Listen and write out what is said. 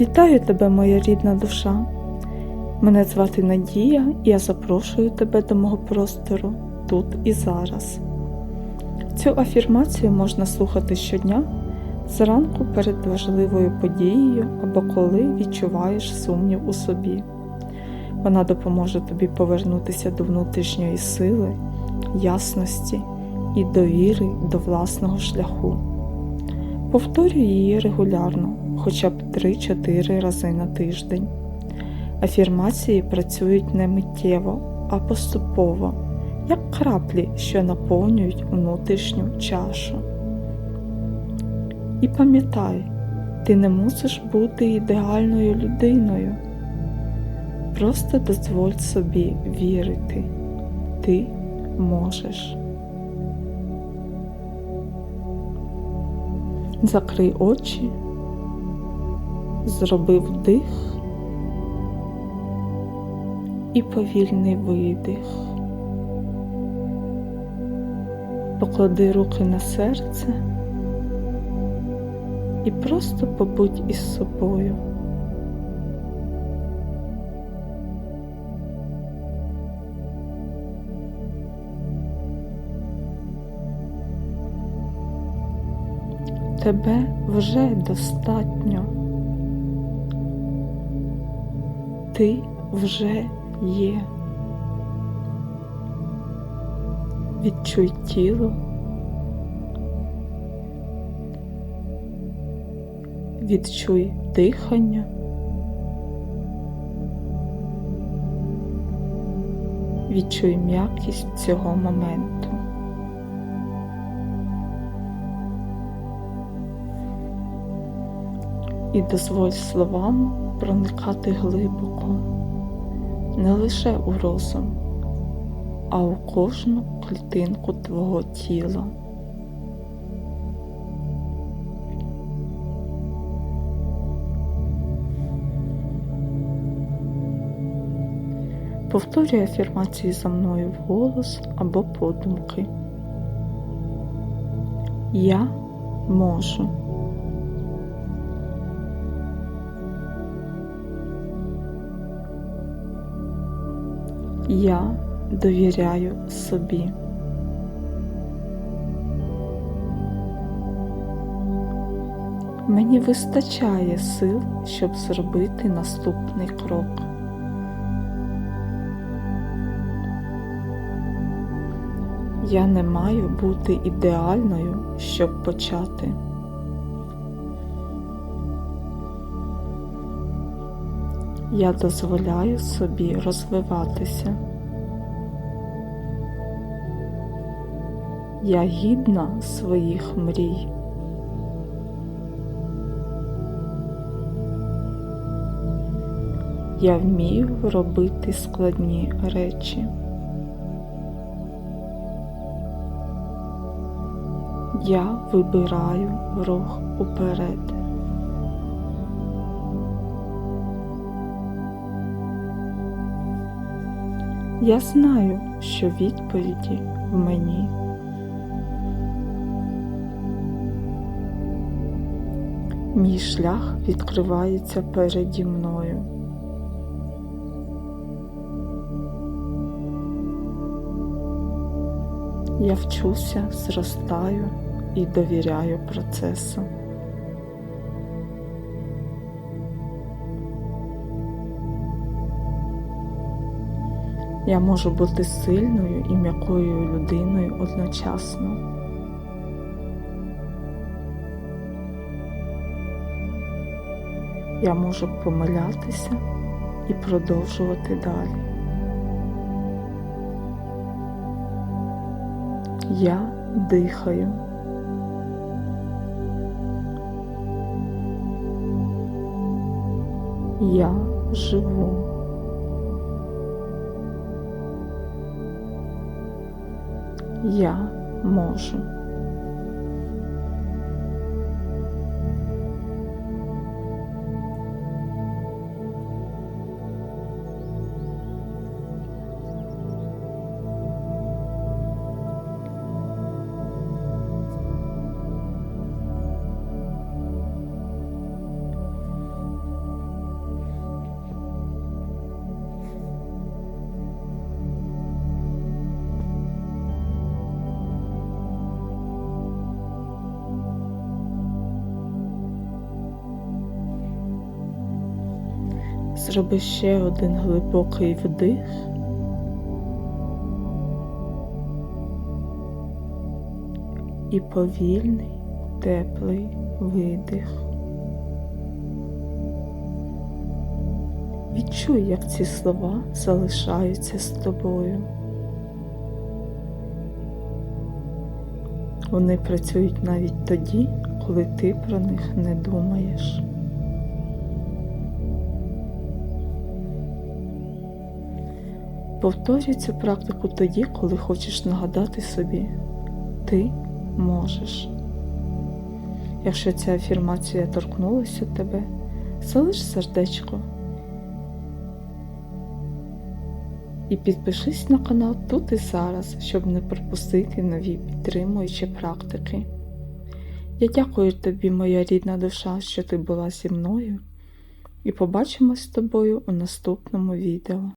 Вітаю тебе, моя рідна душа. Мене звати Надія, і я запрошую тебе до мого простору тут і зараз. Цю афірмацію можна слухати щодня зранку перед важливою подією або коли відчуваєш сумнів у собі. Вона допоможе тобі повернутися до внутрішньої сили, ясності і довіри до власного шляху. Повторюй її регулярно, хоча б 3-4 рази на тиждень. Афірмації працюють не миттєво, а поступово, як краплі, що наповнюють внутрішню чашу. І пам'ятай, ти не мусиш бути ідеальною людиною. Просто дозволь собі вірити. Ти можеш. Закрий очі, зроби вдих і повільний видих. Поклади руки на серце і просто побудь із собою. Тебе вже достатньо. Ти вже є. Відчуй тіло. Відчуй дихання. Відчуй м'якість цього моменту. І дозволь словам проникати глибоко, не лише у розум, а у кожну клітинку твого тіла. Повторюй афірмації за мною вголос або подумки. Я можу. Я довіряю собі. Мені вистачає сил, щоб зробити наступний крок. Я не маю бути ідеальною, щоб почати. Я дозволяю собі розвиватися. Я гідна своїх мрій. Я вмію робити складні речі. Я вибираю рух уперед. Я знаю, що відповіді в мені. Мій шлях відкривається переді мною. Я вчуся, зростаю і довіряю процесу. Я можу бути сильною і м'якою людиною одночасно. Я можу помилятися і продовжувати далі. Я дихаю. Я живу. Я можу. Зроби ще один глибокий вдих. І повільний, теплий видих. Відчуй, як ці слова залишаються з тобою. Вони працюють навіть тоді, коли ти про них не думаєш. Повторюй цю практику тоді, коли хочеш нагадати собі, ти можеш. Якщо ця афірмація торкнулася тебе, залиш сердечко і підпишись на канал тут і зараз, щоб не пропустити нові підтримуючі практики. Я дякую тобі, моя рідна душа, що ти була зі мною, і побачимось з тобою у наступному відео.